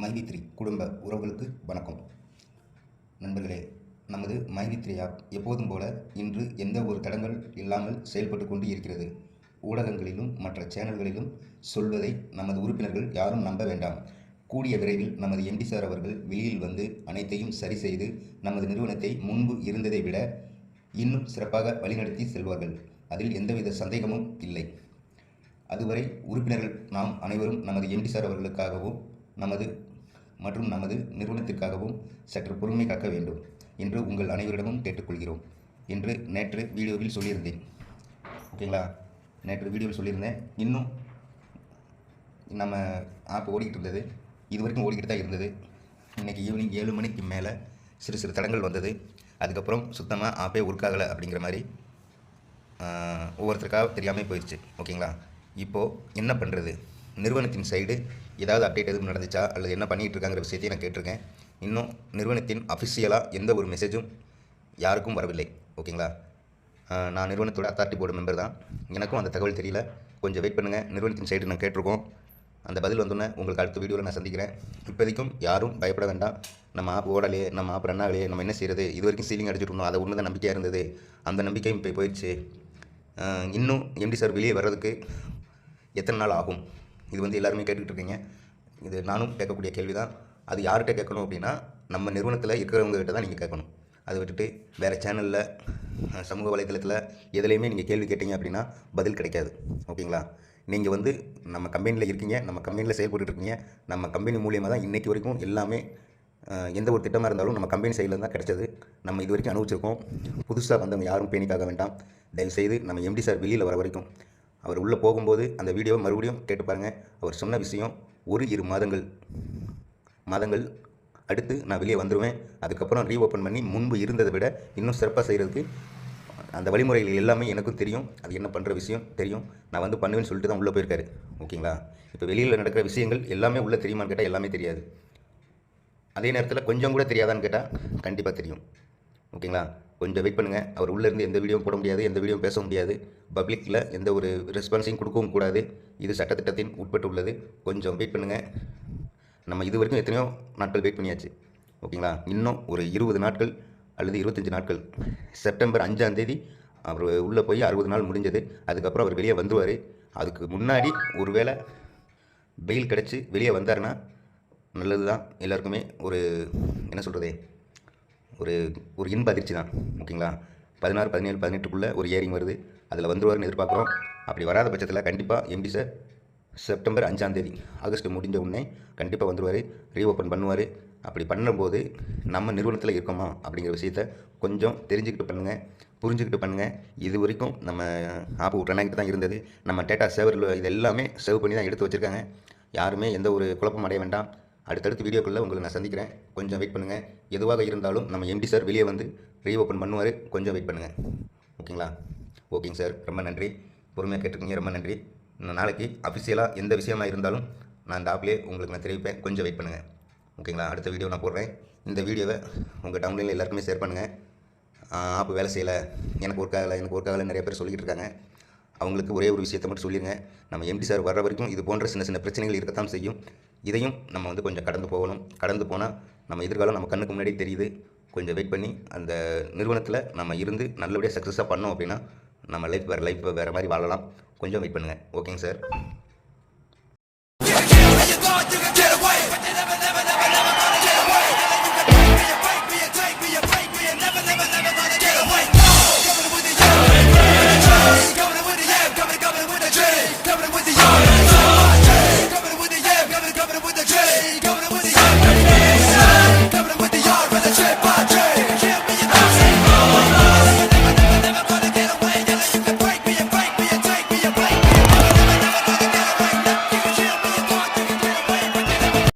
மைவித்ரி குடும்ப உறவுகளுக்கு வணக்கம். நண்பர்களே நமது மைவித்ரி ஆப் எப்போதும் போல இன்று எந்த ஒரு தடங்கள் இல்லாமல் செயல்பட்டு கொண்டு இருக்கிறது. ஊடகங்களிலும் மற்ற சேனல்களிலும் சொல்வதை நமது உறுப்பினர்கள் யாரும் நம்ப வேண்டாம். கூடிய விரைவில் நமது எம்டி சார் அவர்கள் வெளியில் வந்து அனைத்தையும் சரி செய்து நமது நிறுவனத்தை முன்பு இருந்ததை விட இன்னும் சிறப்பாக வழிநடத்தி செல்வார்கள். அதில் எந்தவித சந்தேகமும் இல்லை. அதுவரை உறுப்பினர்கள் நாம் அனைவரும் நமது எம்டி சார் அவர்களுக்காகவும் நமது மற்றும் நமது நிறுவனத்திற்காகவும் சற்று பொறுமை காக்க வேண்டும் என்று உங்கள் அனைவரிடமும் கேட்டுக்கொள்கிறோம் என்று நேற்று வீடியோவில் சொல்லியிருந்தேன். ஓகேங்களா? நேற்று வீடியோவில் சொல்லியிருந்தேன். இன்னும் நம்ம ஆப் ஓடிக்கிட்டு இருந்தது. இது வரைக்கும் ஓடிக்கிட்டு தான் இருந்தது. இன்றைக்கி ஈவினிங் ஏழு மணிக்கு மேலே சிறு சிறு தடங்கள் வந்தது. அதுக்கப்புறம் சுத்தமாக ஆப்பே ஒர்க் ஆகலை அப்படிங்கிற மாதிரி ஒவ்வொருத்தருக்காக தெரியாமல் போயிடுச்சு ஓகேங்களா? இப்போது என்ன பண்ணுறது நிறுவனத்தின் சைடு ஏதாவது அப்டேட் எதுவும் நடந்துச்சா? அல்லது என்ன பண்ணிகிட்டு இருக்காங்கிற விஷயத்தையும் நான் கேட்டிருக்கேன். இன்னும் நிறுவனத்தின் அஃபிஷியலாக எந்த ஒரு மெசேஜும் யாருக்கும் வரவில்லை. ஓகேங்களா? நான் நிறுவனத்தோட அத்தாரிட்டி போர்டு மெம்பர் தான். எனக்கும் அந்த தகவல் தெரியல. கொஞ்சம் வெயிட் பண்ணுங்கள் நிறுவனத்தின் சைடு நான் கேட்டிருக்கோம். அந்த பதில் வந்தோன்னே உங்களுக்கு அடுத்த வீடியோவில் நான் சந்திக்கிறேன். இப்போதைக்கும் யாரும் பயப்பட வேண்டாம். நம்ம ஆப் ஓடலையே நம்ம ஆப் ரன் ஆகலையே நம்ம என்ன செய்கிறது இது வரைக்கும் சீலிங் அடிச்சுட்டு இருந்தோம். அதை ஒன்று தான் நம்பிக்கையாக இருந்தது. அந்த நம்பிக்கையும் இப்போ போயிடுச்சு. இன்னும் எம்டி சார் வெளியே வர்றதுக்கு எத்தனை நாள் ஆகும்? இது வந்து எல்லாருமே கேட்டுக்கிட்டு இருக்கீங்க இது நானும் கேட்கக்கூடிய கேள்வி தான் அது யார்கிட்ட கேட்கணும் அப்படின்னா நம்ம நிறுவனத்தில் இருக்கிறவங்க கிட்ட தான் நீங்கள் கேட்கணும். அதை விட்டுட்டு வேறு சேனலில் சமூக வலைத்தளத்தில் எதுலேயுமே நீங்கள் கேள்வி கேட்டீங்க அப்படின்னா பதில் கிடைக்காது. ஓகேங்களா? நீங்கள் வந்து நம்ம கம்பெனியில் இருக்கீங்க நம்ம கம்பெனியில் செயல்பட்டு இருக்கீங்க நம்ம கம்பெனி மூலியமாக தான் இன்றைக்கி வரைக்கும் எல்லாமே எந்த ஒரு திட்டமாக இருந்தாலும் நம்ம கம்பெனி சைடில் தான் கிடச்சது. நம்ம இது வரைக்கும் அனுபவிச்சிருக்கோம். புதுசாக வந்தவங்க யாரும் பேணிக்காக வேண்டாம். தயவுசெய்து நம்ம எம்டி சார் வெளியில் வர வரைக்கும் அவர் உள்ளே போகும்போது அந்த வீடியோவை மறுபடியும் கேட்டு பாருங்கள் அவர் சொன்ன விஷயம் ஒரு இரு மாதங்கள். மாதங்கள் அடுத்து நான் வெளியே வந்துடுவேன் அதுக்கப்புறம் ரீஓப்பன் பண்ணி முன்பு இருந்ததை விட இன்னும் சிறப்பாக செய்கிறதுக்கு அந்த வழிமுறைகள் எல்லாமே எனக்கும் தெரியும். அது என்ன பண்ணுற விஷயம் தெரியும். நான் வந்து பண்ணுவேன்னு சொல்லிட்டு தான் உள்ளே போயிருக்காரு. ஓகேங்களா? இப்போ வெளியில் நடக்கிற விஷயங்கள் எல்லாமே உள்ளே தெரியுமான்னு கேட்டால் எல்லாமே தெரியாது. அதே நேரத்தில் கொஞ்சம் கூட தெரியாதான்னு கேட்டால் கண்டிப்பாக தெரியும். ஓகேங்களா? கொஞ்சம் வெயிட் பண்ணுங்கள் அவர் உள்ளேருந்து எந்த வீடியோவும் போட முடியாது எந்த வீடியோவும் பேச முடியாது. பப்ளிக்கில் எந்த ஒரு ரெஸ்பான்ஸையும் கொடுக்கவும் கூடாது. இது சட்டத்திட்டத்தின் உட்பட்டு உள்ளது. கொஞ்சம் வெயிட் பண்ணுங்கள் நம்ம இது வரைக்கும் எத்தனையோ நாட்கள் வெயிட் பண்ணியாச்சு. ஓகேங்களா? இன்னும் ஒரு இருபது நாட்கள் அல்லது இருபத்தஞ்சி நாட்கள். செப்டம்பர் அஞ்சாம் தேதி அவர் உள்ளே போய் அறுபது நாள் முடிஞ்சது. அதுக்கப்புறம் அவர் வெளியே வந்துவார் அதுக்கு முன்னாடி ஒருவேளை பெயில் கிடச்சி வெளியே வந்தாருன்னா நல்லது தான் எல்லாருக்குமே ஒரு என்ன சொல்கிறது ஒரு ஒரு இன்ப அதிர்ச்சி தான் ஓகேங்களா? பதினாறு பதினேழு பதினெட்டுக்குள்ளே ஒரு ஏரிங் வருது. அதில் வந்துருவார்னு எதிர்பார்க்குறோம். அப்படி வராத பட்சத்தில் கண்டிப்பாக எம்டி சார் செப்டம்பர் அஞ்சாந்தேதி ஆகஸ்ட் முடிஞ்ச உடனே கண்டிப்பாக வந்துருவார் ரீஓப்பன் பண்ணுவார். அப்படி பண்ணும்போது நம்ம நிறுவனத்தில் இருக்கோமா அப்படிங்கிற விஷயத்த கொஞ்சம் தெரிஞ்சுக்கிட்டு பண்ணுங்கள் புரிஞ்சுக்கிட்டு பண்ணுங்கள் இது வரைக்கும் நம்ம ஆப்பு ரன் தான் இருந்தது. நம்ம டேட்டா சேவரில் இது எல்லாமே சேவ் பண்ணி தான் எடுத்து வச்சுருக்காங்க. யாருமே எந்த ஒரு குழப்பம் அடைய வேண்டாம். அடுத்தடுத்த வீடியோக்குள்ளே உங்களை நான் சந்திக்கிறேன். கொஞ்சம் வெயிட் பண்ணுங்கள் எதுவாக இருந்தாலும் நம்ம எம்டி சார் வெளியே வந்து ரீஓப்பன் பண்ணுவார். கொஞ்சம் வெயிட் பண்ணுங்கள் ஓகேங்களா? ஓகேங்க சார் ரொம்ப நன்றி. பொறுமையாக கேட்டிருக்கீங்க. ரொம்ப நன்றி. நான் நாளைக்கு அஃபிஷியலாக எந்த விஷயமா இருந்தாலும் நான் இந்த ஆப்லேயே உங்களுக்கு நான் தெரிவிப்பேன். கொஞ்சம் வெயிட் பண்ணுங்கள் ஓகேங்களா? அடுத்த வீடியோ நான் போடுறேன். இந்த வீடியோவை உங்கள் டவுன்லைனில் எல்லாருக்குமே ஷேர் பண்ணுங்கள் ஆப் வேலை செய்யலை. எனக்கு ஒர்க் ஆகலை. எனக்கு ஒர்க் ஆகலை நிறைய பேர் சொல்லிக்கிட்டு இருக்காங்க. அவங்களுக்கு ஒரே ஒரு விஷயத்தை மட்டும் சொல்லிடுங்க நம்ம எம்டி சார் வர்ற வரைக்கும் இது போன்ற சின்ன சின்ன பிரச்சனைகள் இருக்கத்தான் செய்யும். இதையும் நம்ம வந்து கொஞ்சம் கடந்து போகணும். கடந்து போனால் நம்ம எதிர்காலம் நம்ம கண்ணுக்கு முன்னாடி தெரியுது. கொஞ்சம் வெயிட் பண்ணி அந்த நிறுவனத்தில் நம்ம இருந்து நல்லபடியாக சக்ஸஸாக பண்ணோம் அப்படின்னா நம்ம லைஃப் வேறு லைஃப் வேறு மாதிரி வாழலாம். கொஞ்சம் வெயிட் பண்ணுங்கள் ஓகேங்க சார்